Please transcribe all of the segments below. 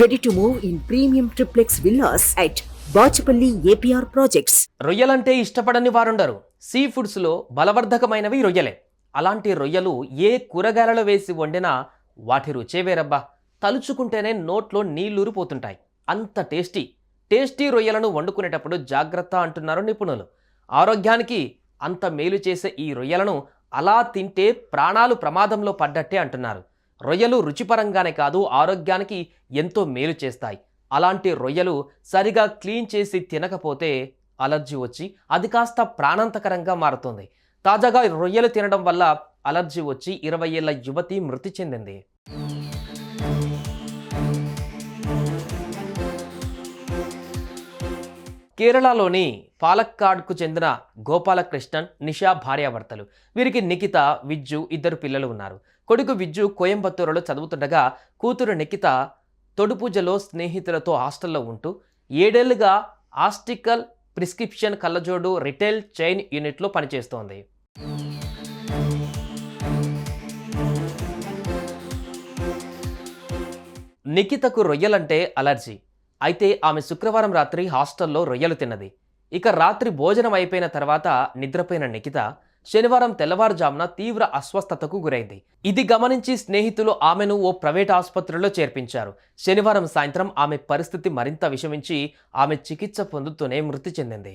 Ready to move in premium triplex villas at Bachupally APR projects రొయ్యలంటే ఇష్టపడని వారుండరు. See ఫుడ్స్లో బలవర్ధకమైనవి రొయ్యలే. అలాంటి రొయ్యలు ఏ కూరగాయలలో వేసి వండినా వాటి రుచే వేరబ్బా. తలుచుకుంటేనే నోట్లో నీళ్ళూరిపోతుంటాయి. అంత టేస్టీ. టేస్టీ రొయ్యలను వండుకునేటప్పుడు జాగ్రత్త అంటున్నారు నిపుణులు. ఆరోగ్యానికి అంత మేలు చేసే ఈ రొయ్యలను అలా తింటే ప్రాణాలు ప్రమాదంలో పడ్డట్టే అంటున్నారు. రొయ్యలు రుచిపరంగానే కాదు ఆరోగ్యానికి ఎంతో మేలు చేస్తాయి. అలాంటి రొయ్యలు సరిగా క్లీన్ చేసి తినకపోతే అలర్జీ వచ్చి అది కాస్త ప్రాణాంతకరంగా మారుతుంది. తాజాగా రొయ్యలు తినడం వల్ల అలర్జీ వచ్చి ఇరవై ఏళ్ళ యువతి మృతి చెందింది. కేరళలోని పాలక్కాడ్కు చెందిన గోపాలకృష్ణన్ నిషా భార్యాభర్తలు. వీరికి నిఖిత విజ్జు ఇద్దరు పిల్లలు ఉన్నారు. కొడుకు విజ్జు కోయంబత్తూరులో చదువుతుండగా కూతురు నిఖిత తొడుపూజలో స్నేహితులతో హాస్టల్లో ఉంటూ ఏడేళ్ళుగా ఆస్టికల్ ప్రిస్క్రిప్షన్ కళ్ళజోడు రిటైల్ చైన్ యూనిట్లో పనిచేస్తోంది. నిఖితకు రొయ్యలంటే అలర్జీ. అయితే ఆమె శుక్రవారం రాత్రి హాస్టల్లో రొయ్యలు తిన్నది. ఇక రాత్రి భోజనం అయిపోయిన తర్వాత నిద్రపోయిన నిఖిత శనివారం తెల్లవారుజామున తీవ్ర అస్వస్థతకు గురైంది. ఇది గమనించి స్నేహితులు ఆమెను ఓ ప్రైవేట్ ఆసుపత్రిలో చేర్పించారు. శనివారం సాయంత్రం ఆమె పరిస్థితి మరింత విషమించి ఆమె చికిత్స పొందుతూనే మృతి చెందింది.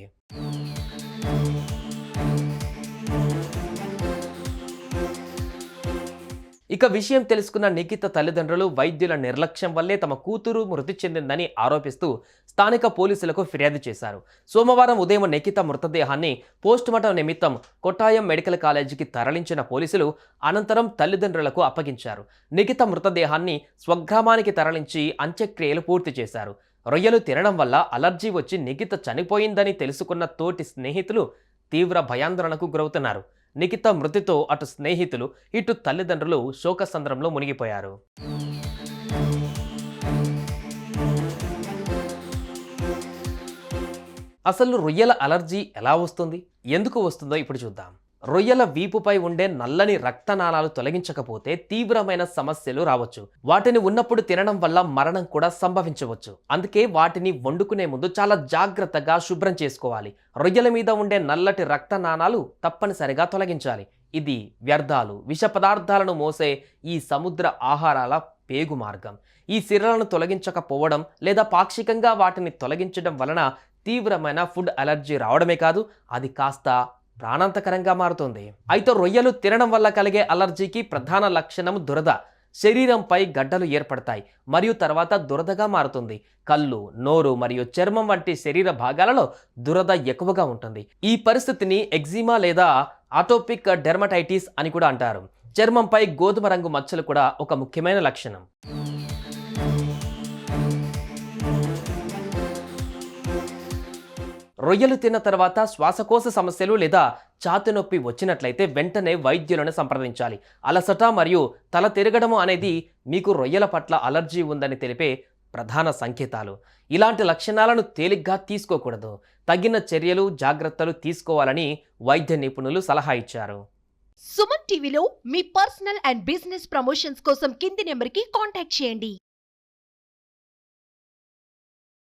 ఇక విషయం తెలుసుకున్న నిఖిత తల్లిదండ్రులు వైద్యుల నిర్లక్ష్యం వల్లే తమ కూతురు మృతి చెందిందని ఆరోపిస్తూ స్థానిక పోలీసులకు ఫిర్యాదు చేశారు. సోమవారం ఉదయం నిఖిత మృతదేహాన్ని పోస్టుమార్టం నిమిత్తం కొట్టాయం మెడికల్ కాలేజీకి తరలించిన పోలీసులు అనంతరం తల్లిదండ్రులకు అప్పగించారు. నిఖిత మృతదేహాన్ని స్వగ్రామానికి తరలించి అంత్యక్రియలు పూర్తి చేశారు. రొయ్యలు తినడం వల్ల అలర్జీ వచ్చి నిఖిత చనిపోయిందని తెలుసుకున్న తోటి స్నేహితులు తీవ్ర భయాందోళనకు గురవుతున్నారు. నిఖిత మృతితో అటు స్నేహితులు ఇటు తల్లిదండ్రులు శోకసంద్రంలో మునిగిపోయారు. అసలు రొయ్యల అలర్జీ ఎలా వస్తుంది? ఎందుకు వస్తుందో ఇప్పుడు చూద్దాం. రొయ్యల వీపుపై ఉండే నల్లని రక్తనాళాలు తొలగించకపోతే తీవ్రమైన సమస్యలు రావచ్చు. వాటిని ఉన్నప్పుడు తినడం వల్ల మరణం కూడా సంభవించవచ్చు. అందుకే వాటిని వండుకునే ముందు చాలా జాగ్రత్తగా శుభ్రం చేసుకోవాలి. రొయ్యల మీద ఉండే నల్లటి రక్తనాళాలు తప్పనిసరిగా తొలగించాలి. ఇది వ్యర్థాలు విష పదార్థాలను మోసే ఈ సముద్ర ఆహారాల పేగు మార్గం. ఈ సిరలను తొలగించకపోవడం లేదా పాక్షికంగా వాటిని తొలగించడం వలన తీవ్రమైన ఫుడ్ అలర్జీ రావడమే కాదు అది కాస్త ప్రాణాంతకరంగా మారుతుంది. అయితే రొయ్యలు తినడం వల్ల కలిగే అలర్జీకి ప్రధాన లక్షణం దురద. శరీరంపై గడ్డలు ఏర్పడతాయి. మరియు తర్వాత దురదగా మారుతుంది. కళ్ళు నోరు మరియు చర్మం వంటి శరీర భాగాలలో దురద ఎక్కువగా ఉంటుంది. ఈ పరిస్థితిని ఎగ్జిమా లేదా ఆటోపిక్ డెర్మటైటిస్ అని కూడా అంటారు. చర్మంపై గోధుమ రంగు మచ్చలు కూడా ఒక ముఖ్యమైన లక్షణం. రొయ్యలు తిన్న తర్వాత శ్వాసకోశ సమస్యలు లేదా ఛాతి నొప్పి వచ్చినట్లయితే వెంటనే వైద్యులను సంప్రదించాలి. అలసట మరియు తల తిరగడము అనేది మీకు రొయ్యల పట్ల అలర్జీ ఉందని తెలిపే ప్రధాన సంకేతాలు. ఇలాంటి లక్షణాలను తేలిగ్గా తీసుకోకూడదు. తగిన చర్యలు జాగ్రత్తలు తీసుకోవాలని వైద్య నిపుణులు సలహా ఇచ్చారు. సుమన్ టీవీలో మీ పర్సనల్ అండ్ బిజినెస్ ప్రమోషన్స్ కోసం కింది నెంబర్కి కాంటాక్ట్ చేయండి.